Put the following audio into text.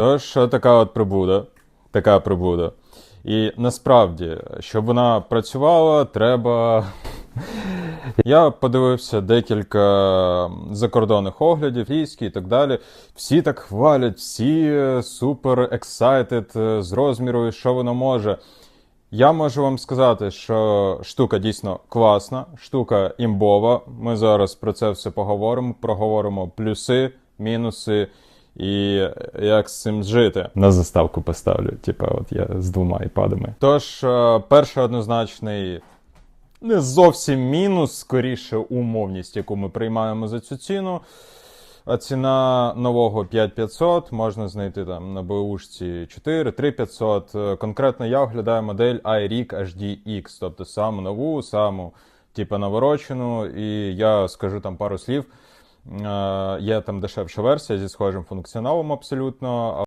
Тож е, така от прибуда, така прибуда. І насправді, щоб вона працювала, треба. Я подивився декілька закордонних оглядів, різкі і так далі. Всі так хвалять, всі е, супер ексайтед е, з розміру, і що воно може. Я можу вам сказати, що штука дійсно класна, штука імбова. Ми зараз про це все поговоримо. Проговоримо плюси, мінуси і як з цим жити. На заставку поставлю, типа, от я з двома айпадами. Тож, е, перший однозначний не зовсім мінус, скоріше умовність, яку ми приймаємо за цю ціну. А ціна нового 5500 можна знайти там на БУшці 4, 3500. Е, Конкретно я оглядаю модель iRig HDX, тобто саму нову, саму типу наворочену. І я скажу там пару слів. Е, Є там дешевша версія зі схожим функціоналом абсолютно.